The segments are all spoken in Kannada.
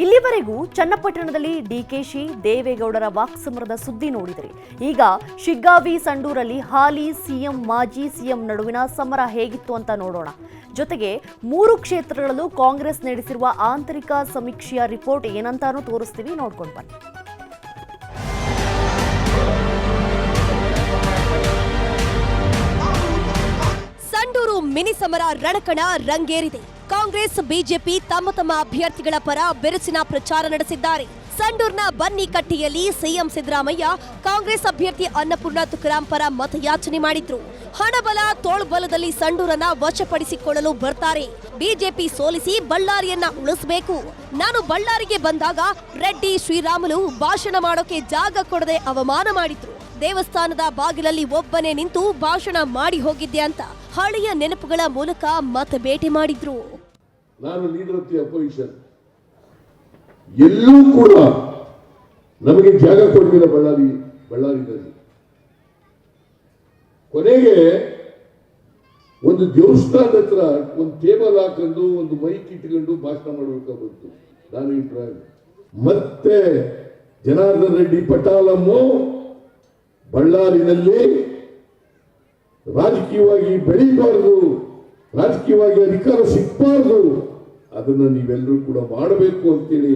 ಇಲ್ಲಿವರೆಗೂ ಚನ್ನಪಟ್ಟಣದಲ್ಲಿ ಡಿಕೆಶಿ ದೇವೇಗೌಡರ ವಾಕ್ಸಮರದ ಸುದ್ದಿ ನೋಡಿದರೆ. ಈಗ ಶಿಗ್ಗಾವಿ ಸಂಡೂರಲ್ಲಿ ಹಾಲಿ ಸಿಎಂ, ಮಾಜಿ ಸಿಎಂ ನಡುವಿನ ಸಮರ ಹೇಗಿತ್ತು ಅಂತ ನೋಡೋಣ. ಜೊತೆಗೆ ಮೂರು ಕ್ಷೇತ್ರಗಳಲ್ಲೂ ಕಾಂಗ್ರೆಸ್ ನಡೆಸಿರುವ ಆಂತರಿಕ ಸಮೀಕ್ಷೆಯ ರಿಪೋರ್ಟ್ ಏನಂತಾನೂ ತೋರಿಸ್ತೀವಿ, ನೋಡ್ಕೊಂಡು ಬನ್ನಿ. ಸಂಡೂರು ಮಿನಿ ಸಮರ ರಣಕಣ ರಂಗೇರಿದೆ. ಕಾಂಗ್ರೆಸ್, ಬಿಜೆಪಿ ತಮ್ಮ ತಮ್ಮ ಅಭ್ಯರ್ಥಿಗಳ ಪರ ಬಿರುಸಿನ ಪ್ರಚಾರ ನಡೆಸಿದ್ದಾರೆ. ಸಂಡೂರ್ನ ಬನ್ನಿಕಟ್ಟಿಯಲ್ಲಿ ಸಿಎಂ ಸಿದ್ದರಾಮಯ್ಯ ಕಾಂಗ್ರೆಸ್ ಅಭ್ಯರ್ಥಿ ಅನ್ನಪೂರ್ಣ ತುಕರಾಂ ಪರ ಮತಯಾಚನೆ ಮಾಡಿದ್ರು. ಹಣಬಲ, ತೋಳ್ಬಲದಲ್ಲಿ ಸಂಡೂರನ್ನ ವಶಪಡಿಸಿಕೊಳ್ಳಲು ಬರ್ತಾರೆ. ಬಿಜೆಪಿ ಸೋಲಿಸಿ ಬಳ್ಳಾರಿಯನ್ನ ಉಳಿಸಬೇಕು. ನಾನು ಬಳ್ಳಾರಿಗೆ ಬಂದಾಗ ರೆಡ್ಡಿ, ಶ್ರೀರಾಮುಲು ಭಾಷಣ ಮಾಡೋಕೆ ಜಾಗ ಕೊಡದೆ ಅವಮಾನ ಮಾಡಿದ್ರು. ದೇವಸ್ಥಾನದ ಬಾಗಿಲಲ್ಲಿ ಒಬ್ಬನೇ ನಿಂತು ಭಾಷಣ ಮಾಡಿ ಹೋಗಿದ್ದೆ ಅಂತ ಹಳೆಯ ನೆನಪುಗಳ ಮೂಲಕ ಮತ ಭೇಟಿ ಮಾಡಿದ್ರು. ನಾನು ಲೀಡರ್ ಆಫ್ ದಿ ಅಪೋಸಿಷನ್. ಎಲ್ಲೂ ಕೂಡ ನಮಗೆ ಜಾಗ ಕೊಡಲಿಲ್ಲ ಬಳ್ಳಾರಿ, ಬಳ್ಳಾರಿನಲ್ಲಿ. ಕೊನೆಗೆ ಒಂದು ದೇವಸ್ಥಾನದ ಹತ್ರ ಒಂದು ಟೇಬಲ್ ಹಾಕೊಂಡು, ಒಂದು ಮೈಕ್ ಇಟ್ಕೊಂಡು ಭಾಷಣ ಮಾಡಬೇಕಾಗುತ್ತೆ ನಾನು ಇಂಟ್ರಾಯ್ ಮತ್ತೆ ಜನಾರ್ದನ್ ರೆಡ್ಡಿ ಪಟಾಲಮ್ಮು ಬಳ್ಳಾರಿನಲ್ಲಿ ರಾಜಕೀಯವಾಗಿ ಬೆಳೀಬಾರದು. ರಾಜಕೀಯವಾಗಿ ಅಧಿಕಾರ ಸಿಗಬಾರದು. ಅದನ್ನ ನೀವೆಲ್ಲರೂ ಕೂಡ ಮಾಡಬೇಕು ಅಂತೇಳಿ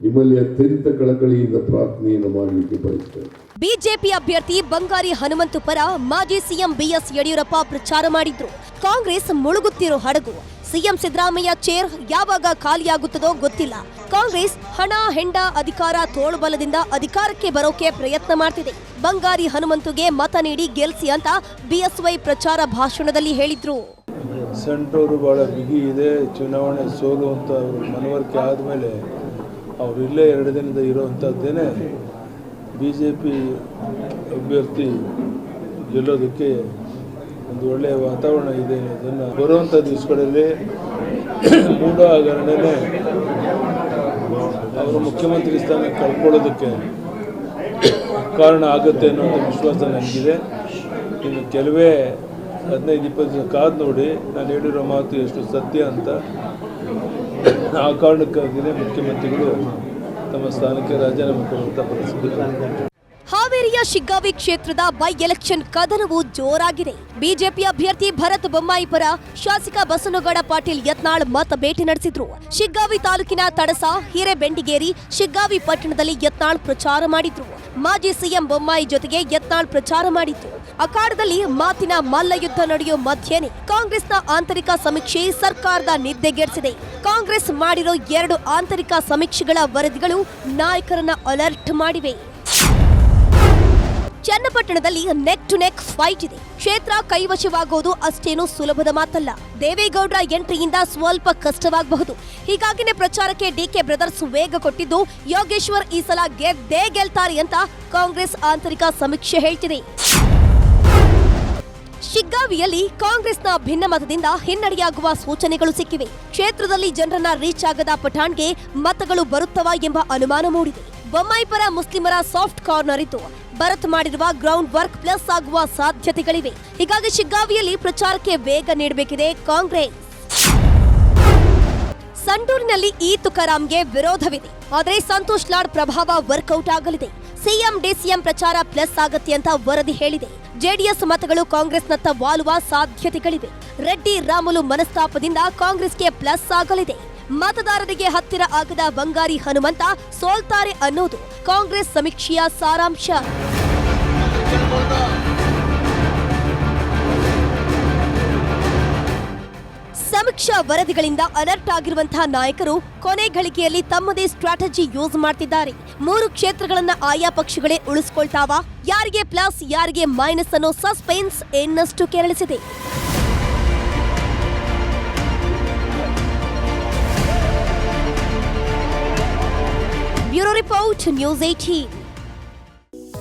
ನಿಮ್ಮಲ್ಲಿ ಅತ್ಯಂತ ಕಳಕಳಿಯಿಂದ ಪ್ರಾರ್ಥನೆಯನ್ನು ಮಾಡಲಿಕ್ಕೆ ಬಯಸ್ತೇನೆ. ಬಿಜೆಪಿ ಅಭ್ಯರ್ಥಿ ಬಂಗಾರಿ ಹನುಮಂತು ಪರ ಮಾಜಿ ಸಿಎಂ ಬಿಎಸ್ ಯಡಿಯೂರಪ್ಪ ಪ್ರಚಾರ ಮಾಡಿದ್ರು. ಕಾಂಗ್ರೆಸ್ ಮುಳುಗುತ್ತಿರೋ ಹಡಗು. ಸಿಎಂ ಸಿದ್ದರಾಮಯ್ಯ ಚೇರ್ ಯಾವಾಗ ಖಾಲಿಯಾಗುತ್ತದೋ ಗೊತ್ತಿಲ್ಲ. ಕಾಂಗ್ರೆಸ್ ಹಣ ಹೆಂಡ ಅಧಿಕಾರ ತೋಳುಬಲದಿಂದ ಅಧಿಕಾರಕ್ಕೆ ಬರೋಕೆ ಪ್ರಯತ್ನ ಮಾಡ್ತಿದೆ. ಬಂಗಾರಿ ಹನುಮಂತುಗೆ ಮತ ನೀಡಿ ಗೆಲ್ಸಿ ಅಂತ ಬಿಎಸ್ವೈ ಪ್ರಚಾರ ಭಾಷಣದಲ್ಲಿ ಹೇಳಿದ್ರು. ಸಂಡೂರು ಭಾಳ ಬಿಗಿ ಇದೆ, ಚುನಾವಣೆ ಸೋಲು ಅಂತ ಅವರು ಮನವರಿಕೆ ಆದಮೇಲೆ ಅವರು ಇಲ್ಲೇ ಎರಡು ದಿನದ ಇರೋವಂಥದ್ದೇನೆ ಬಿ ಜೆ ಪಿ ಅಭ್ಯರ್ಥಿ ಗೆಲ್ಲೋದಕ್ಕೆ ಒಂದು ಒಳ್ಳೆಯ ವಾತಾವರಣ ಇದೆ ಅನ್ನೋದನ್ನು ಬರುವಂಥ ದಿವಸಗಳಲ್ಲಿ ಮೂಢ ಹಗರಣನೇ ಅವರು ಮುಖ್ಯಮಂತ್ರಿ ಸ್ಥಾನ ಕಳ್ಕೊಳ್ಳೋದಕ್ಕೆ ಕಾರಣ ಆಗುತ್ತೆ ಅನ್ನೋಂಥ ವಿಶ್ವಾಸ ನನಗಿದೆ. ಇನ್ನು ಕೆಲವೇ ಹದಿನೈದು ಇಪ್ಪತ್ತು ದಿವಸ ಕಾದು ನೋಡಿ ನಾನು ಹೇಳಿರೋ ಮಾತು ಎಷ್ಟು ಸತ್ಯ ಅಂತ ಆ ಕಾರಣಕ್ಕಾಗಿಯೇ ಮುಖ್ಯಮಂತ್ರಿಗಳು ತಮ್ಮ ಸ್ಥಾನಕ್ಕೆ ರಾಜೀನಾಮೆ ಕೊಡುವಂಥ ಪರಿಸ್ಥಿತಿ. ಹಾವೇರಿಯ ಶಿಗ್ಗಾವಿ ಕ್ಷೇತ್ರದ ಬೈ ಎಲೆಕ್ಷನ್ ಕದನವು ಜೋರಾಗಿದೆ. ಬಿಜೆಪಿ ಅಭ್ಯರ್ಥಿ ಭರತ್ ಬೊಮ್ಮಾಯಿ ಪರ ಶಾಸಕ ಬಸನಗೌಡ ಪಾಟೀಲ್ ಯತ್ನಾಳ್ ಮತ ಭೇಟಿ ನಡೆಸಿದ್ರು. ಶಿಗ್ಗಾವಿ ತಾಲೂಕಿನ ತಡಸ, ಹಿರೇಬೆಂಡಿಗೇರಿ, ಶಿಗ್ಗಾವಿ ಪಟ್ಟಣದಲ್ಲಿ ಯತ್ನಾಳ್ ಪ್ರಚಾರ ಮಾಡಿದ್ರು. ಮಾಜಿ ಸಿಎಂ ಬೊಮ್ಮಾಯಿ ಜೊತೆಗೆ ಯತ್ನಾಳ್ ಪ್ರಚಾರ ಮಾಡಿದ್ರು. ಅಖಾಡದಲ್ಲಿ ಮಾತಿನ ಮಲ್ಲಯುದ್ಧ ನಡೆಯೋ ಮಧ್ಯೆನೇ ಕಾಂಗ್ರೆಸ್ನ ಆಂತರಿಕ ಸಮೀಕ್ಷೆ ಸರ್ಕಾರದ ನಿದ್ದೆಗೆಡಿಸಿದೆ. ಕಾಂಗ್ರೆಸ್ ಮಾಡಿರೋ ಎರಡು ಆಂತರಿಕ ಸಮೀಕ್ಷೆಗಳ ವರದಿಗಳು ನಾಯಕರನ್ನ ಅಲರ್ಟ್ ಮಾಡಿವೆ. ಚನ್ನಪಟ್ಟಣದಲ್ಲಿ ನೆಕ್ ಟು ನೆಕ್ ಫೈಟ್ ಇದೆ. ಕ್ಷೇತ್ರ ಕೈವಶವಾಗೋದು ಅಷ್ಟೇನು ಸುಲಭದ ಮಾತಲ್ಲ. ದೇವೇಗೌಡರ ಎಂಟ್ರಿಯಿಂದ ಸ್ವಲ್ಪ ಕಷ್ಟವಾಗಬಹುದು. ಹೀಗಾಗಿನೇ ಪ್ರಚಾರಕ್ಕೆ ಡಿಕೆ ಬ್ರದರ್ಸ್ ವೇಗ ಕೊಟ್ಟಿದ್ದು ಯೋಗೇಶ್ವರ್ ಈ ಸಲ ಗೆದ್ದೇ ಗೆಲ್ತಾರೆ ಅಂತ ಕಾಂಗ್ರೆಸ್ ಆಂತರಿಕ ಸಮೀಕ್ಷೆ ಹೇಳ್ತಿದೆ. ಶಿಗ್ಗಾವಿಯಲ್ಲಿ ಕಾಂಗ್ರೆಸ್ನ ಭಿನ್ನಮತದಿಂದ ಹಿನ್ನಡೆಯಾಗುವ ಸೂಚನೆಗಳು ಸಿಕ್ಕಿವೆ. ಕ್ಷೇತ್ರದಲ್ಲಿ ಜನರನ್ನ ರೀಚ್ ಆಗದ ಪಠಾಣ್ಗೆ ಮತಗಳು ಬರುತ್ತವಾ ಎಂಬ ಅನುಮಾನ ಮೂಡಿದೆ. ಬೊಮ್ಮಾಯಿ ಮುಸ್ಲಿಮರ ಸಾಫ್ಟ್ ಕಾರ್ನರ್ ಇದ್ದು ಭರತ್ ಮಾಡಿರುವ ಗ್ರೌಂಡ್ ವರ್ಕ್ ಪ್ಲಸ್ ಆಗುವ ಸಾಧ್ಯತೆಗಳಿವೆ. ಹೀಗಾಗಿ ಶಿಗ್ಗಾವಿಯಲ್ಲಿ ಪ್ರಚಾರಕ್ಕೆ ವೇಗ ನೀಡಬೇಕಿದೆ ಕಾಂಗ್ರೆಸ್. ಸಂಡೂರಿನಲ್ಲಿ ಈ ತುಕಾರಾಂಗೆ ವಿರೋಧವಿದೆ. ಆದರೆ ಸಂತೋಷ್ ಲಾಡ್ ಪ್ರಭಾವ ವರ್ಕೌಟ್ ಆಗಲಿದೆ. ಸಿಎಂ, ಡಿಸಿಎಂ ಪ್ರಚಾರ ಪ್ಲಸ್ ಆಗತ್ತೆ ಅಂತ ವರದಿ ಹೇಳಿದೆ. ಜೆಡಿಎಸ್ ಮತಗಳು ಕಾಂಗ್ರೆಸ್ನತ್ತ ವಾಲುವ ಸಾಧ್ಯತೆಗಳಿವೆ. ರೆಡ್ಡಿ, ರಾಮುಲು ಮನಸ್ತಾಪದಿಂದ ಕಾಂಗ್ರೆಸ್ಗೆ ಪ್ಲಸ್ ಆಗಲಿದೆ. ಮತದಾರರಿಗೆ ಹತ್ತಿರ ಆಗದ ಬಂಗಾರಿ ಹನುಮಂತ ಸೋಲ್ತಾರೆ ಅನ್ನೋದು ಕಾಂಗ್ರೆಸ್ ಸಮೀಕ್ಷೆಯ ಸಾರಾಂಶ. ಸಮೀಕ್ಷಾ ವರದಿಗಳಿಂದ ಅಲರ್ಟ್ ಆಗಿರುವಂತಹ ನಾಯಕರು ಕೊನೆ ಗಳಿಕೆಯಲ್ಲಿ ತಮ್ಮದೇ ಸ್ಟ್ರಾಟಜಿ ಯೂಸ್ ಮಾಡ್ತಿದ್ದಾರೆ. ಮೂರು ಕ್ಷೇತ್ರಗಳನ್ನ ಆಯಾ ಪಕ್ಷಗಳೇ ಉಳಿಸ್ಕೊಳ್ತಾವ. ಯಾರಿಗೆ ಪ್ಲಸ್, ಯಾರಿಗೆ ಮೈನಸ್ ಅನ್ನೋ ಸಸ್ಪೆನ್ಸ್ ಇನ್ನಷ್ಟು ಕೆರಳಿಸಿದೆ. Bureau report, news eighteen